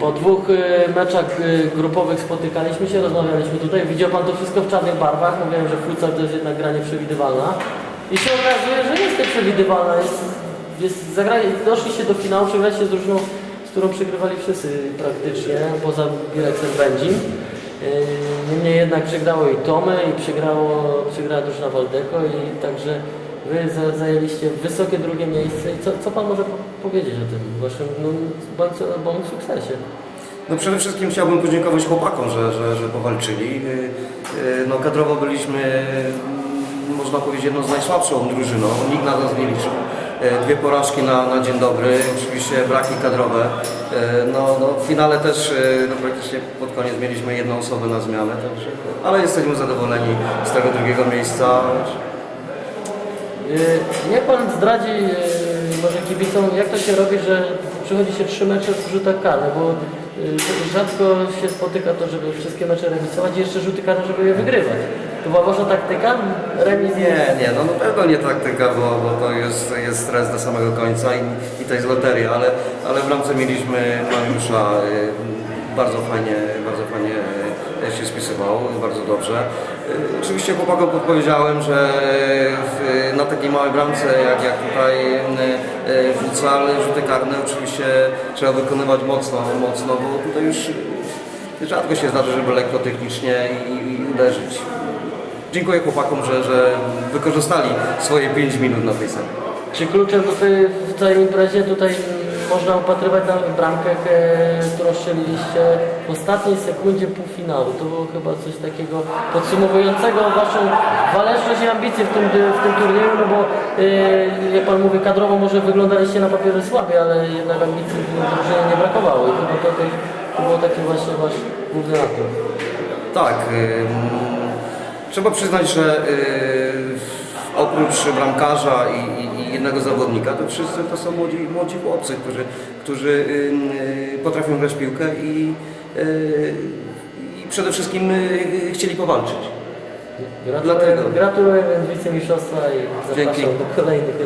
Po dwóch y, meczach y, grupowych spotykaliśmy się, rozmawialiśmy tutaj. Widział Pan to wszystko w czarnych barwach. Mówiłem, że futsal to jest jednak gra nieprzewidywalna. I się okazuje, że jest nieprzewidywalna. Jest, jest, zagrali, doszliście do finału, przegraliście z drużyną, z którą przegrywali wszyscy praktycznie, poza Bireksem Będzin. Yy, Niemniej jednak przegrało i Tomy i przegrało, przegrała drużyna Waldeko i także Wy za- zajęliście wysokie drugie miejsce co, co Pan może po- powiedzieć o tym Waszym no, bardzo, bądź sukcesie? No przede wszystkim chciałbym podziękować chłopakom, że, że, że powalczyli. Yy, yy, No kadrowo byliśmy, mm, można powiedzieć, jedną z najsłabszą drużyną. Nikt na nas nie liczył. Yy, Dwie porażki na, na dzień dobry, oczywiście braki kadrowe. No, no w finale też no praktycznie pod koniec mieliśmy jedną osobę na zmianę, także, ale jesteśmy zadowoleni z tego drugiego miejsca. Yy, Niech Pan zdradzi yy, może kibicom, jak to się robi, że przychodzi się trzy mecze w rzutach karnych, bo yy, rzadko się spotyka to, żeby wszystkie mecze remisować i jeszcze rzuty karne, żeby je wygrywać. To była Wasza taktyka? Remis Nie, nie, no na pewno nie taktyka, bo, bo to jest, jest stres do samego końca i, i to jest loteria, ale, ale w bramce mieliśmy Mariusza, y, bardzo fajnie, bardzo fajnie y, się spisywał, bardzo dobrze. Y, Oczywiście chłopakom podpowiedziałem, że w, na takiej małej bramce jak, jak tutaj futsal, rzuty karne oczywiście trzeba wykonywać mocno, mocno, bo tutaj już rzadko się zdarza, żeby lekko technicznie i, i uderzyć. Dziękuję chłopakom, że, że wykorzystali swoje 5 minut na tej sali. Czy kluczem w tej imprezie tutaj można upatrywać na bramkę, e, którą strzeliliście w ostatniej sekundzie półfinału? To było chyba coś takiego podsumowującego Waszą waleczność i ambicje w tym, w tym turnieju, no bo e, jak Pan mówi, kadrowo może wyglądaliście na papierze słabiej, ale jednak ambicji w drużynie nie brakowało i to, to, było taki właśnie Wasz główny. Tak, trzeba przyznać, że y, oprócz bramkarza i, i jednego zawodnika, to wszyscy to są młodzi, młodzi chłopcy, którzy, którzy ym, y, potrafią grać piłkę i, y, i przede wszystkim y, chcieli powalczyć. Gratuluję, Dlatego. gratuluję wicemistrzostwa i zapraszam Dzięki. do kolejnych